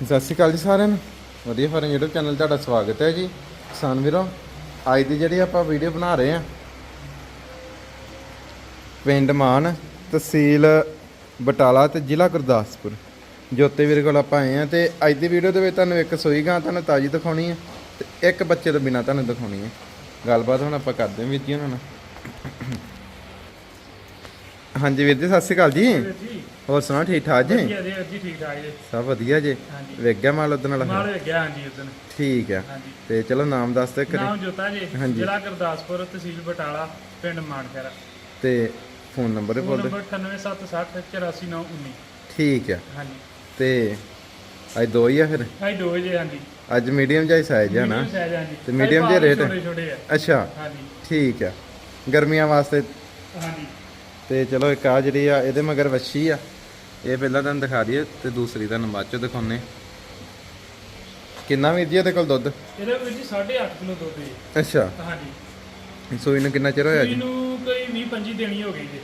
ਸਤਿ ਸ਼੍ਰੀ ਅਕਾਲ ਜੀ ਸਾਰਿਆਂ ਨੂੰ। ਵਧੀਆ ਫਾਰਮ YouTube ਚੈਨਲ ਤੁਹਾਡਾ ਸਵਾਗਤ ਹੈ ਜੀ। ਕਿਸਾਨ ਵੀਰੋ, ਅੱਜ ਦੀ ਜਿਹੜੀ ਆਪਾਂ ਵੀਡੀਓ ਬਣਾ ਰਹੇ ਆ ਪਿੰਡ ਮਾਨ ਤਹਿਸੀਲ ਬਟਾਲਾ ਤੇ ਜ਼ਿਲ੍ਹਾ ਗੁਰਦਾਸਪੁਰ। ਜੋਤੇ ਵੀਰ ਕੋਲ ਆਪਾਂ ਆਏ ਆ ਤੇ ਅੱਜ ਦੀ ਵੀਡੀਓ ਦੇ ਵਿੱਚ ਤੁਹਾਨੂੰ ਇੱਕ ਸੂਈ ਗਾਂ ਤੁਹਾਨੂੰ ਤਾਜੀ ਦਿਖਾਉਣੀ ਹੈ ਤੇ ਇੱਕ ਬੱਚੇ ਤੋਂ ਬਿਨਾ ਤੁਹਾਨੂੰ ਦਿਖਾਉਣੀ ਹੈ। ਗੱਲਬਾਤ ਹੁਣ ਆਪਾਂ ਕਰਦੇ ਹਾਂ ਵੀਰ ਜੀ ਉਹਨਾਂ ਨਾਲ। ਹਾਂਜੀ ਵੀਰ ਜੀ ਸਤਿ ਸ਼੍ਰੀ ਅਕਾਲ ਜੀ। ਹੋਰ ਸੁਣਾਓ ਠੀਕ ਠਾਕ ਜੀ? ਵਧੀਆ ਜੀ ਜੀ ਠੀਕ ਠਾਕ ਜੀ। ਸਭ ਵਧੀਆ ਜੀ। ਗਿਆ ਮਾਲ ਉਹਦੇ ਨਾਲ ਮਾਲ ਗਿਆ ਹਾਂਜੀ ਉਦੋਂ ਠੀਕ ਆ। ਤੇ ਚਲੋ ਨਾਮ ਦੱਸ ਦੇ ਕਰੇ ਨਾਮ ਜੋਤਾ ਜੀ। ਜ਼ਿਲ੍ਹਾ ਗੁਰਦਾਸਪੁਰ ਤਹਿਸੀਲ ਬਟਾਲਾ ਪਿੰਡ ਮਾਨਖੇਰਾ ਤੇ ਫੋਨ ਨੰਬਰ ਬੋਲ ਦੇ ਨੰਬਰ 9876684919 ਠੀਕ ਆ। ਹਾਂਜੀ। ਤੇ ਅੱਜ ਦੋ ਹੀ ਆ ਫਿਰ? ਆਈ ਦੋ ਜੀ ਹਾਂਜੀ। ਅੱਜ ਮੀਡੀਅਮ ਜਿਹਾ ਸਾਈਜ਼ ਆ ਨਾ? ਤੇ ਆਹ ਜਿਹੇ rate? ਛੋਟੇ ਛੋਟੇ ਆ। ਅੱਛਾ। ਹਾਂਜੀ। ਠੀਕ ਆ। ਗਰਮੀਆਂ ਵਾਸਤੇ ਹਾਂਜੀ। ਤੇ ਚਲੋ ਇੱਕ ਆ ਜਿਹੜੀ ਆ ਇਹਦੇ ਮਗਰ ਵੱਛੀ ਆ। ਇਹ ਪਹਿਲਾਂ ਤੁਹਾਨੂੰ ਦਿਖਾ ਦਈਏ ਤੇ ਦੂਸਰੀ ਤੁਹਾਨੂੰ ਬਾਅਦ ਚ ਦਿਖਾਉਨੇ ਕਿੰਨਾ ਵੀਰ ਜੀ ਇਹਦੇ ਕੋਲ ਦੁੱਧ? ਇਹਦੇ ਜੀ 8.5 ਕਿਲੋ ਦੁੱਧ ਜੀ। ਅੱਛਾ। ਹਾਂਜੀ। ਸੂਈ ਨੂੰ ਕਿੰਨਾ ਚਿਰ ਹੋਇਆ ਜੀ? ਇਹਨੂੰ ਕੋਈ 20 25 ਦੇਣੀ ਹੋ ਗਈ ਜੀ।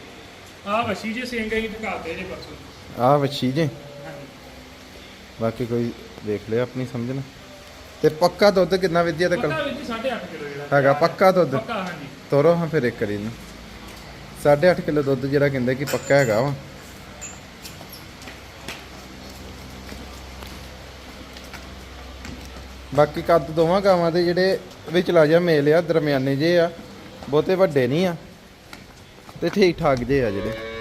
ਆਹ ਵਸੀ ਜੀ ਸਿੰਘ ਹੀ ਦਿਖਾਤੇ ਜੇ ਪਰਸੋਂ। ਆ ਵੱਛੀ ਜੀ? ਹਾਂਜੀ। ਬਾਕੀ ਕੋਈ ਦੇਖ ਲਿਆ ਆਪਣੀ ਸਮਝਣ ਤੇ ਪੱਕਾ ਦੁੱਧ ਕਿੰਨਾ ਵੀਰ ਜੀ ਇਹਦੇ ਕੋਲ? ਪੱਕਾ ਵਿੱਚ 8.5 ਕਿਲੋ ਜਿਹੜਾ। ਹੈਗਾ ਪੱਕਾ ਦੁੱਧ? ਪੱਕਾ ਹਾਂਜੀ। ਤੋਰੋ ਹਾਂ ਫਿਰ ਇੱਕ ਵਾਰੀ ਨੂੰ 8.5 ਕਿਲੋ ਦੁੱਧ ਜਿਹੜਾ ਕਹਿੰਦੇ ਕਿ ਪੱਕਾ ਹੈਗਾ ਵਾ। ਬਾਕੀ ਕੱਦ ਦੋਵਾਂ ਗਾਵਾਂ ਦੇ ਜਿਹੜੇ ਵਿਚਲਾ ਜਿਹਾ ਮੇਲ ਆ, ਦਰਮਿਆਨੇ ਜੇ ਆ, ਬਹੁਤੇ ਵੱਡੇ ਨਹੀਂ ਆ। ਤੇ ਠੀਕ ਠਾਕ ਜੇ ਆ ਜਿਹੜੇ।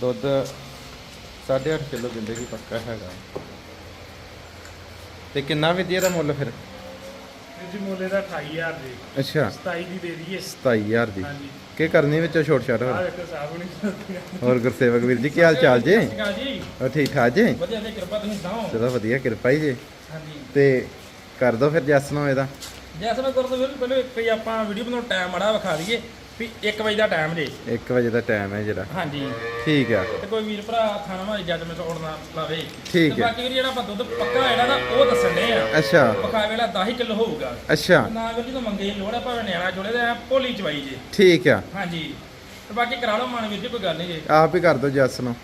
ਦੁੱਧ 8.5 ਕਿਲੋ ਦਿੰਦੇ ਕਿ ਪੱਕਾ ਹੈਗਾ। ਤੇ ਕਿੰਨਾ ਵੀ ਦਾ ਮੁੱਲ ਫਿਰ? ਜੀ ਮੁੱਲੇ ਦਾ 28000 ਜੀ। ਅੱਛਾ। 27 ਦੀ ਦੇ ਦਈਏ। 27000 ਦੀ। ਹਾਂਜੀ। ਕੀ ਕਰਨੀ ਵਿੱਚੋਂ ਛੋਟ ਛਾਟ ਹੋਰ? ਵੇਖੋ ਸਾਹਿਬ ਨਹੀਂ ਹੋਰ ਗੁਰਸੇਵਕ ਵੀਰ ਜੀ ਕੀ ਹਾਲ ਚਾਲ ਜੀ? ਜੀ। ਹੋਰ ਠੀਕ ਠਾਕ ਜੀ? ਵਧੀਆ ਤੇ ਕਿਰਪਾ ਤੁਸੀਂ ਸੁਣਾਓ। ਚਲੋ ਵਧੀਆ ਕਿਰਪਾ ਹੀ ਜੀ। ਹਾਂਜੀ। ਤੇ ਕਰ ਦੋ ਫਿਰ ਜੈਸ ਨੂੰ ਇਹਦਾ। ਜੈਸੇ ਮੈਂ ਕਰਦਾ ਵੀਰ ਪਹਿਲੇ ਇੱਕ ਹੀ ਆਪਾਂ ਵੀਡੀਓ ਬਣਾਉਣ ਟਾਈਮ ਮੜਾ ਵਿਖਾ ਦਈਏ। ਵੀ 1 ਵਜੇ ਦਾ ਟਾਈਮ ਜੇ 1 ਵਜੇ ਦਾ ਟਾਈਮ ਹੈ ਜਿਹੜਾ ਹਾਂਜੀ ਠੀਕ ਆ ਤੇ ਕੋਈ ਵੀਰ ਭਰਾ ਖਾਣਾ ਵਾਲੀ ਜੱਜਮੈਂਟ ਉੜਨਾ ਲਾਵੇ ਠੀਕ ਹੈ। ਬਾਕੀ ਵੀਰ ਜਿਹੜਾ ਆਪਾਂ ਦੁੱਧ ਪੱਕਾ ਜਿਹੜਾ ਨਾ ਉਹ ਦੱਸਣ ਦੇ ਆ ਅੱਛਾ ਪਕਾ ਵੇਲਾ 10 ਕਿਲੋ ਹੋਊਗਾ ਅੱਛਾ ਨਾ ਵੀਰ ਜੀ ਤੋਂ ਮੰਗੇ ਲੋੜ ਆ ਭਾਵੇਂ ਨਿਆਣਾ ਜੋੜੇ ਦੇ ਭੋਲੀ ਚਵਾਈ ਜੇ ਠੀਕ ਆ ਹਾਂਜੀ ਤੇ ਬਾਕੀ ਕਰਾ ਲਓ ਮਨ ਵੀਰ ਜੀ ਕੋਈ ਗੱਲ ਨਹੀਂ ਜੇ ਆਪ ਹੀ ਕਰ ਦੋ ਜੈਸ ਨੂੰ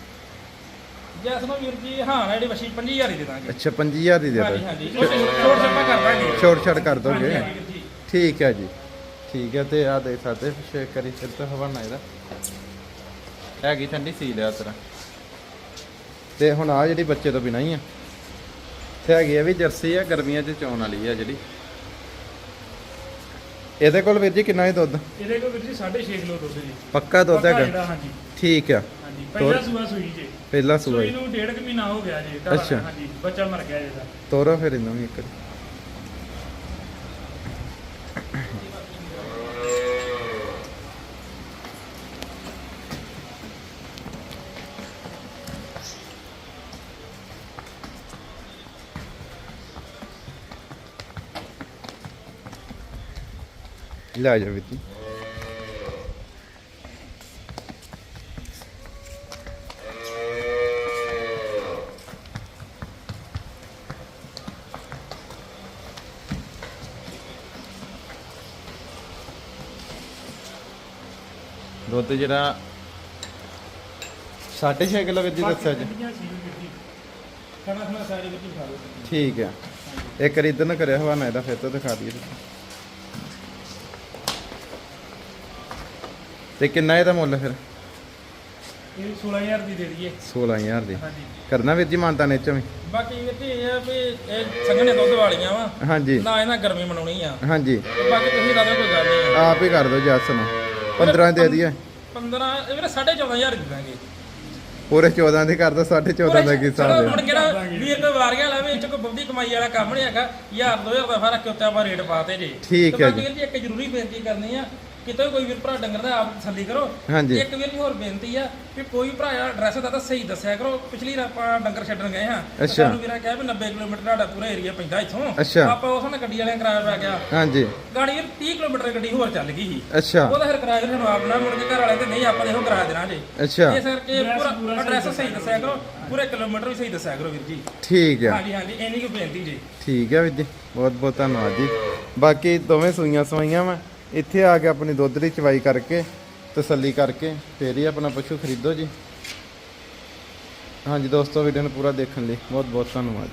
ਜੈਸ ਨੂੰ ਵੀਰ ਜੀ ਹਾਂ ਨਾ ਜਿਹੜੀ ਵਸ਼ੀ 25000 ਹੀ ਦੇ ਦਾਂਗੇ ਅੱਛਾ 25000 ਦੀ ਦੇ ਹਾਂਜੀ ਹਾਂਜੀ ਛੋਟ ਛੱਪਾ ਕਰ ਦਾਂਗੇ ਛੋਟ ਛਾਟ ਕਰ ਦੋਗੇ ਠੀਕ ਹੈ ਜੀ ਠੀਕ ਹੈ ਤੇ ਆ ਦੇਖ ਸਕਦੇ ਚੈੱਕ ਕਰੀ ਫਿਰ ਤਾਂ ਹਵਾਨਾ ਇਹਦਾ। ਹੈਗੀ ਠੰਡੀ ਸੀ ਲਿਆ ਤੇਰਾ। ਤੇ ਹੁਣ ਆ ਜਿਹੜੀ ਬੱਚੇ ਤੋਂ ਬਿਨਾਂ ਹੀ ਆ। ਤੇ ਹੈਗੀ ਆ ਵੀ ਜਰਸੀ ਆ ਗਰਮੀਆਂ 'ਚ ਚੋਣ ਵਾਲੀ ਆ ਜਿਹੜੀ। ਇਹਦੇ ਕੋਲ ਵੀਰ ਜੀ ਕਿੰਨਾ ਹੀ ਦੁੱਧ? ਇਹਦੇ ਕੋਲ ਵੀਰ ਜੀ 6.5 ਕਿਲੋ ਦੁੱਧ ਜੀ। ਪੱਕਾ ਦੁੱਧ ਪੱਕਾ ਹੈਗਾ? ਜਿਹੜਾ ਹਾਂਜੀ। ਠੀਕ ਆ। ਹਾਂਜੀ ਪਹਿਲਾ ਸੂਆ ਸੂਈ ਜੀ। ਪਹਿਲਾ ਸੂਆ। ਸੂਈ। ਨੂੰ ਡੇਢ ਕੁ ਮਹੀਨਾ ਹੋ ਗਿਆ ਜੀ ਅੱਛਾ। ਹਾਂਜੀ ਬੱਚਾ ਮਰ ਗਿਆ ਜਿਹਦਾ ਤੋਰੋ ਫਿਰ ਇਹਨੂੰ ਵੀ ਇੱਕ ਵਾਰੀ। ਲੈ ਜਾ ਜੀ ਦੁੱਧ ਜਿਹੜਾ 6.5 ਕਿਲੋ ਜੀ ਦੱਸਿਆ ਜੀ। ਖਾਣਾ ਖਾਣਾ ਸਾਰੇ ਵਿੱਚ ਹੀ ਖਾ ਲਓ। ਠੀਕ ਆ ਇੱਕ ਵਾਰੀ ਇਧਰ ਨਾ ਕਰਿਆ ਹਵਾਨਾ ਇਹਦਾ ਫਿਰ ਤੋਂ ਦਿਖਾ ਦਈਏ। ਤੁਸੀਂ। ਤੇ ਕਿੰਨਾ ਇਹਦਾ ਮੁੱਲ ਫਿਰ? ਇਹ 16000 ਦੀ ਦੇ ਦਈਏ। 16000 ਦੀ। ਹਾਂਜੀ। ਕਰਨਾ ਵੀਰ ਜੀ ਮਾਨਤਾ ਨੇ ਚੋਂ ਵੀ? ਬਾਕੀ ਵੀਰ ਜੀ ਇਹ ਆ ਵੀ ਇਹ ਸੰਘਣੇ ਦੁੱਧ ਵਾਲੀਆਂ ਵਾ। ਹਾਂਜੀ। ਨਾ ਇਹਨਾਂ ਗਰਮੀ ਮਨਾਉਣੀ ਆ। ਹਾਂਜੀ। ਬਾਕੀ ਤੁਸੀਂ ਲਾ ਦਿਓ ਕੋਈ ਗੱਲ ਨਹੀਂ ਆਪ ਹੀ ਕਰ ਦਿਓ ਜੱਸ ਨੂੰ। 15 ਦੇ ਦਈਏ। 15 ਇਹ ਵੀਰੇ 14500 ਦੇ ਦਾਂਗੇ। ਪੂਰੇ 14 ਦੀ ਕਰ ਦੋ 14.5 ਦਾ ਕੀ ਹਿਸਾਬ ਹੈ ਕੇ ਨਾ ਵੀਰ ਕੋਈ ਵਾਰੀਆਂ ਲਾਵੇ ਇਹ ਚ ਕੋਈ ਬਹੁਤੀ ਕਮਾਈ ਵਾਲਾ ਕੰਮ ਨਹੀਂ ਹੈਗਾ। 1000 2000 ਦਾ ਫ਼ਰਕ ਉੱਤੇ ਆਪਾਂ ਰੇਟ ਪਾਤੇ ਜੀ। ਠੀਕ ਹੈ। ਵੀਰ ਜੀ ਇੱਕ ਜ਼ਰੂਰੀ ਬੇਨਤੀ ਕਰਨੀ ਆ ਕਿਤੇ ਕੋਈ ਵੀਰ ਭਰਾ ਡੰਗਰ ਦਾ ਆਪ ਤਸੱਲੀ ਕਰੋ। ਹਾਂਜੀ। ਇੱਕ ਵੀਰ ਦੀ ਹੋਰ ਬੇਨਤੀ ਆ ਕਿ ਕੋਈ ਭਰਾ ਐਡਰੈਸ ਦਾ ਤਾਂ ਸਹੀ ਦੱਸਿਆ ਕਰੋ। ਪਿਛਲੀ ਵਾਰ ਆਪਾਂ ਡੰਗਰ ਛੱਡਣ ਗਏ ਹਾਂ। ਤੇ ਅੱਛਾ। ਸਾਨੂੰ ਵੀਰਾਂ ਕਿਹਾ ਵੀ 90 ਕਿਲੋਮੀਟਰ ਤੁਹਾਡਾ ਪੂਰਾ ਏਰੀਆ ਪੈਂਦਾ ਇੱਥੋਂ। ਅੱਛਾ। ਆਪਾਂ ਉਸ ਨਾਲ ਗੱਡੀ ਵਾਲਿਆਂ ਕਿਰਾਇਆ ਪੈ ਗਿਆ। ਹਾਂਜੀ। ਗਾੜੀ ਵੀਰ 30 ਕਿਲੋਮੀਟਰ ਗੱਡੀ ਹੋਰ ਚੱਲ ਗਈ ਸੀ। ਅੱਛਾ। ਉਹਦਾ ਫਿਰ ਕਿਰਾਇਆ ਸਾਨੂੰ ਆਪ ਨਾ ਮੁੜ ਕੇ ਘਰ ਵਾਲੇ ਤੇ ਨਹੀਂ ਆਪਾਂ ਦੇਖੋ ਕਿਰਾਇਆ ਦੇਣਾ ਜੇ ਅੱਛਾ। ਇਸ ਕਰਕੇ ਪੂਰਾ ਐਡਰੈਸ ਸਹੀ ਦੱਸਿਆ ਕਰੋ। ਪੂਰੇ ਕਿਲੋਮੀਟਰ ਵੀ ਸਹੀ ਦੱਸਿਆ ਕਰੋ ਵੀਰ ਜੀ। ਠੀਕ ਆ। ਹਾਂਜੀ ਹਾਂਜੀ ਇੰਨੀ ਕੁ ਬੇਨਤੀ ਜੀ। ਠੀਕ ਹੈ ਵੀਰ ਜੀ। ਬਹੁਤ ਬਹੁਤ ਧੰਨਵਾਦ ਜੀ। ਬਾਕੀ ਦੋਵੇਂ ਸੂਈਆਂ ਸਵਾਈਆਂ ਵਾ। ਇੱਥੇ ਆ ਕੇ ਆਪਣੀ ਦੁੱਧ ਦੀ ਚਵਾਈ ਕਰਕੇ, ਤਸੱਲੀ ਕਰਕੇ, ਫੇਰ ਹੀ ਆਪਣਾ ਪਸ਼ੂ ਖਰੀਦੋ ਜੀ। ਹਾਂਜੀ ਦੋਸਤੋ ਵੀਡੀਓ ਨੂੰ ਪੂਰਾ ਦੇਖਣ ਲਈ ਬਹੁਤ ਬਹੁਤ ਧੰਨਵਾਦ।